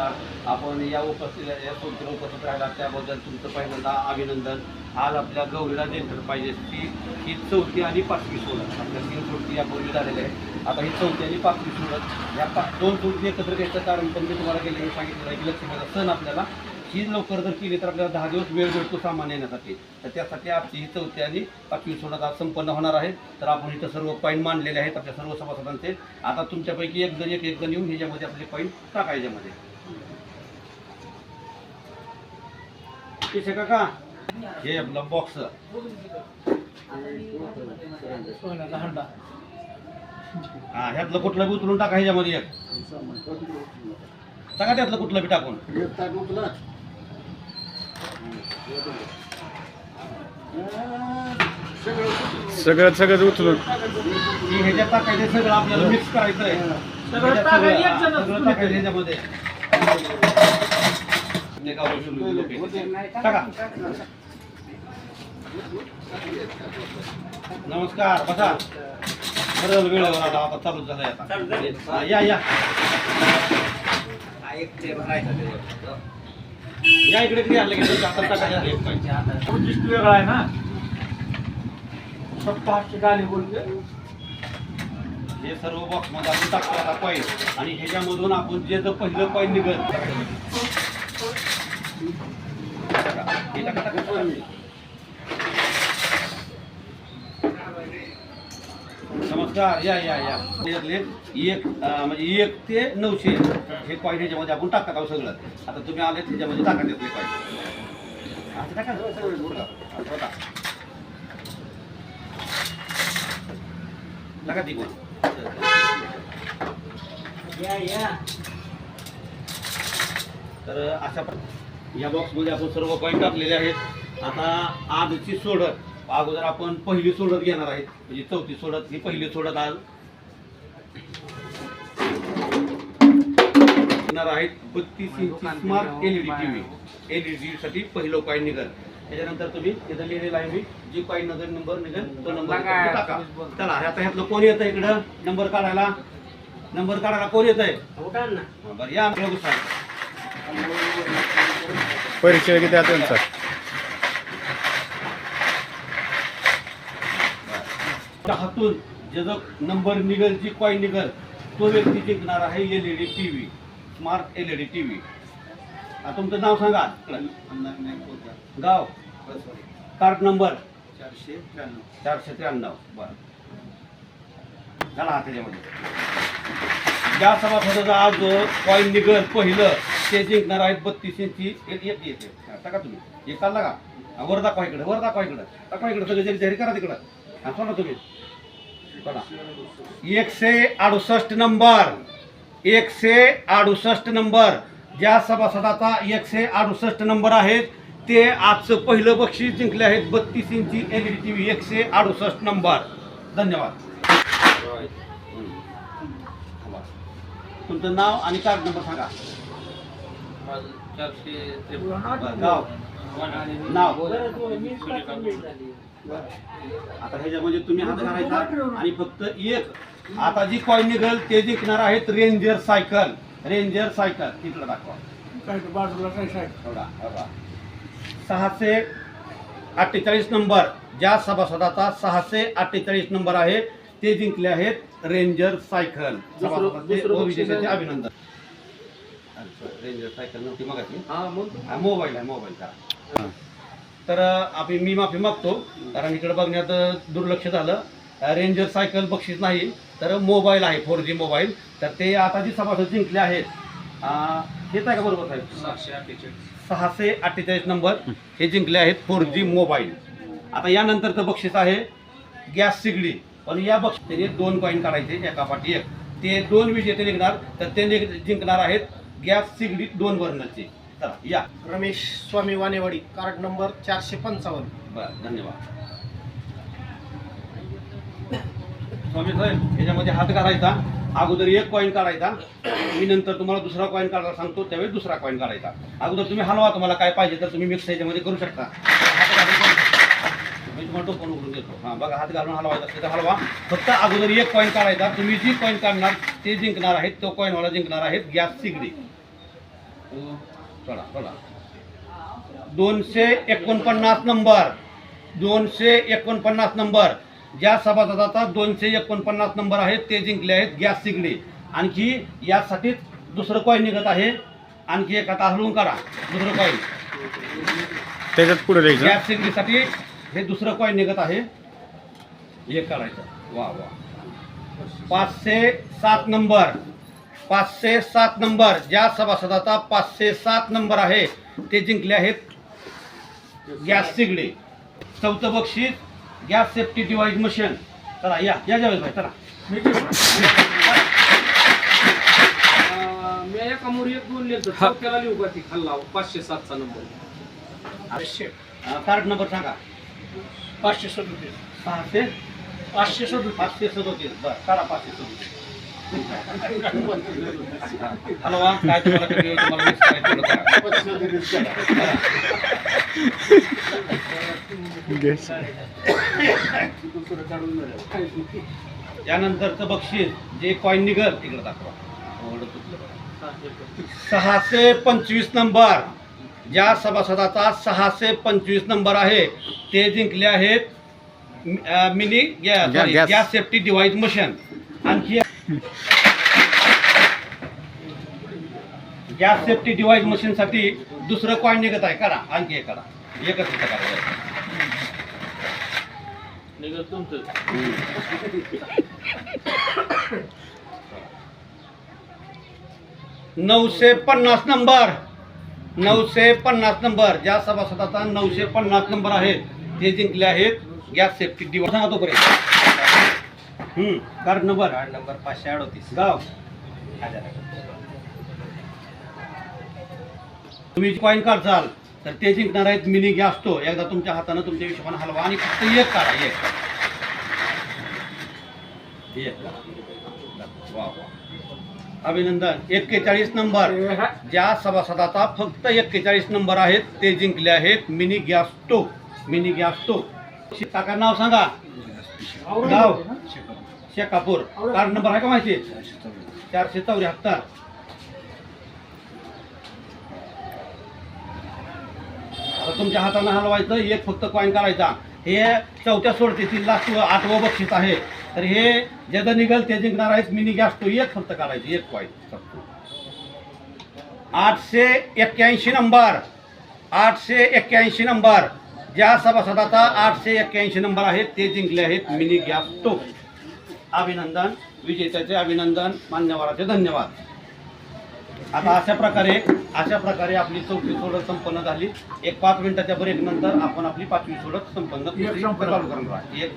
आपण या उपस्थित या सोबतीला उपस्थित राहिला त्याबद्दल तुमचं पहिल्यांदा अभिनंदन. आज आपल्या गौरीला जेंटर पाहिजे. ती ही चौथी आणि पाचवी सोडत. आपल्या तीन सोडती यापूर्वी झालेल्या आहे आता ही चौथी आणि पाचवी सोडत. या पा दोन सोडती एकत्र घ्यायचं कारण पण मी तुम्हाला गेले सांगितलं आहे की लक्ष्मीचा सण आपल्याला ही लवकर जर केली तर आपल्याला दहा दिवस वेळ भेटतो सामान येण्यासाठी. तर त्यासाठी आपली ही चौथी आणि पाचवी सोडत आज संपन्न होणार आहे तर आपण इथं सर्व पॉईंट मांडलेले आहेत आपल्या सर्व सभासदांचे. आता तुमच्यापैकी एक जण एक एक जण येऊन ह्याच्यामध्ये आपले पॉईंट टाकायच्यामध्ये किसे काका हे आपलं बॉक्स हा ह्यातलं कुठलं बी उचलून टाका ह्याच्यामध्ये एक टाका त्यातलं कुठलं बी टाकून सगळं सगळं उचलून ह्याच्यात टाकायचं सगळं आपल्याला मिक्स करायचं आहे सगळं टाकायचं ह्याच्यामध्ये नमस्कार बसा. बरं वेळेवर आला आता चालू झालंय आता. हा, या या. या इकडे किती आणलं की. उद्दिष्ट वेगळा आहे ना? फक्त हातची गाणी बोलते हे सर्व बॉक्समध्ये आपण टाकतो आता आणि ह्याच्यामधून आपण जे जर पहिलं कॉईन निघत हे टाका, टाका. नमस्कार या या या त्याच्यातले एक म्हणजे एक ते नऊशे हे कॉईन ह्याच्यामध्ये आपण टाकत आहोत सगळं आता तुम्ही आले त्याच्यामध्ये टाका त्यातले कॉईन आता टाका सगळं बोला. टाका. ती कोण या या तर अशा प्र- या बॉक्समध्ये आपण सर्व कॉईन टाकलेले आहेत. आता आजची सोडत अगोदर आपण पहिली सोडत घेणार आहेत. म्हणजे चौथी सोडत ही पहिली सोडत आज घेणार आहेत. बत्तीस इंची स्मार्ट एलईडी टीव्ही एलईडी साठी पहिलं कॉईन निघल. त्याच्यानंतर तुम्ही इथं लिहिलेलं आहे मी जी कॉईन नंबर नंबर निघेल तो नंबर टाका. चला आता ह्यातलं कोण येतं इकडं? नंबर काढायला. नंबर काढायला कोण येत आहे बरं या. सांग परीक्षा किती आहे त्यांचा. हातून ज्याचा नंबर निघल जी कॉईन निघल तो व्यक्ती जिंकणार आहे L E D T V smart L E D T V तुमचं नाव सांगा. गाव? Card number? चारशे त्र्याण्णव चारशे त्र्याण्णव. बरं. झाला हा त्याच्यामध्ये. ज्या सभासदाचा आज जो कॉईन निघल पहिलं ते जिंकणार आहेत बत्तीस इंची. एक एक येते हा, टाका तुम्ही. एक काढला का? वर दाखवा इकडे वर दाखवा इकडं. दाखवा इकडं सगळं जरी जाहीर करा तिकडं. हा सोडा तुम्ही. एकशे अडुसष्ट नंबर एकशे अडुसष्ट नंबर. ज्या सभासदाचा एकशे अडुसष्ट नंबर आहेत ते आजचं पहिलं बक्षीस जिंकले आहेत बत्तीस इंची L E D T V एकशे अडुसष्ट नंबर. धन्यवाद. तुमचं नाव आणि कार्ड नंबर सांगा. चारशे बरं, गाव. नाव. आता ह्याच्यामध्ये तुम्ही हात घालायचा आणि फक्त एक. आता जी कॉईन निघेल ते जिंकणार आहेत रेंजर सायकल रेंजर सायकल तिकडं दाखवा. काय बाजूला काय सहाशे अठ्ठेचाळीस नंबर. ज्या सभासदाचा सहाशे अठ्ठेचाळीस नंबर आहे ते जिंकले आहेत रेंजर सायकल? अभिनंदन. अच्छा, रेंजर सायकल नव्हती हा मग? हा मोबाईल आहे मोबाईल का तर आपण मी माफी मागतो कारण इकडे बघण्यात दुर्लक्ष झालं. रेंजर सायकल बक्षीस नाही तर मोबाईल आहे फोर जी मोबाईल तर ते आता जी सभासद जिंकले आहेत हेच आहे का बरोबर साहेब? सहाशे अठ्ठेचाळीस. सहाशे अठ्ठेचाळीस नंबर हे जिंकले आहेत फोर जी मोबाईल आता यानंतरचं बक्षीस आहे गॅस सिगडी. पण या बक्षिसाने दोन कॉईन काढायचे एका पाठी एक. ते दोन विजेते निघणार तर ते जिंकणार आहेत गॅस सिगडी दोन बर्नरचे चला या. रमेश स्वामी वानेवाडी कार्ड नंबर चारशे पंचावन्न. बरं धन्यवाद. स्वामी साहेब ह्याच्यामध्ये हात घालायचा. अगोदर एक कॉईन काढायचा. मी नंतर तुम्हाला दुसरा कॉईन काढायला सांगतो त्यावेळी दुसरा कॉईन काढायचा. अगोदर तुम्ही हलवा तुम्हाला काय पाहिजे तर तुम्ही मिक्स ह्याच्यामध्ये करू शकता. मी तुम्हाला टोपण उघडून देतो. हां बघा हात घालून हलवायचा असेल तर हलवा. फक्त अगोदर एक कॉईन काढायचा. तुम्ही जी कॉईन काढणार ते जिंकणार आहेत तो कॉईनवाला जिंकणार आहेत गॅस सिगडी. चला चला दोनशे एकोणपन्नास नंबर. दोनशे एकोणपन्नास नंबर. ज्या सभासदाचा दोनशे एकोणपन्नास नंबर आहे ते जिंकले आहेत गॅस सिगडी. आणखी यासाठीच दुसरं कॉईन निघत आहे. आणखी एक आता हलवून काढा. दुसरं कॉईन त्याच्यात पुढे गॅस सिगडीसाठी हे दुसरं कॉईन निघत आहे. हे काढायचं. वा वा. पाचशे सात नंबर. पाचशे सात नंबर. ज्या सभासदाचा पाचशे सात नंबर आहे ते जिंकले आहेत गॅस सिगडे. चौथं बक्षीस गॅस सेफ्टी डिवाइस मशीन. चला या. या जावेद भाई चला. मी एका मोरी एक दोन लिहिलं चौथ्याला लिहू का ती? खाल्ला पाचशे सातचा नंबर. कार्ड नंबर सांगा. पाचशे सदोतीस. सहाशे पाचशे सदोतीस. पाचशे सदोतीस. बरं. पाचशे सदोतीस. हलवा काय तुम्हाला करायचं. गॅस त्यानंतरचं बक्षीस जे कॉईन निघल तिकडे दाखवा. सहाशे पंचवीस नंबर. ज्या सभासदाचा सहाशे पंचवीस नंबर आहे. ते जिंकले आहेत mini gas. Gas safety device machine. आणखी गॅस सेफ्टी डिवाइस मशीनसाठी दुसरं कॉईन निघत आहे. करा आणखी एक करा. एकच करा. निघत तुमचं. नऊशे पन्नास नंबर. नऊशे पन्नास नंबर. ज्या सभासदाचा नऊशे पन्नास नंबर आहे ते जिंकले आहेत. गॅस सेफ्टी दिवस सांगा तोपर्यंत. हम्म, कार्ड नंबर कार्ड नंबर पाचशे अडोतीस. गाव. तुम्ही कॉईन काढसाल तर ते जिंकणार आहेत मिनी गॅस तो. एकदा तुमच्या हातानं तुमच्या हिशोबाने हलवा आणि फक्त एक काढा एक. अभिनंदन. एक्केचाळीस नंबर. ज्या सभासदाचा फक्त एक्केचाळीस नंबर आहेत ते जिंकले आहेत मिनी गॅस मिनी गॅस काका नाव सांगा. गाव? शेकापूर. कार्ड नंबर आहे का माहिती? चारशे चौऱ्याहत्तर. तुमच्या हातानं हलवायचं एक फक्त कॉईन करायचा हे चौथ्या सोडतीतील लास्ट आठवं बक्षीस आहे. तर हे ज्याचं निघल ते जिंकणार आहेत मिनी गॅस तो एक फक्त काढायचं एक कॉईन आठशे एक्क्याऐंशी नंबर आठशे एक्क्याऐंशी नंबर. ज्या सभासदाचा आठशे एक्क्याऐंशी नंबर आहे ते जिंकले आहेत मिनी गॅस तो. अभिनंदन विजेत्याचे अभिनंदन मान्यवराचे धन्यवाद. आता अशा प्रकारे अशा प्रकारे आपली चौथी सोडत संपन्न झाली. एक पाच मिनिटाच्या ब्रेक नंतर आपण आपली पाचवी सोडत संपन्न. चालू करणार आहे. एक.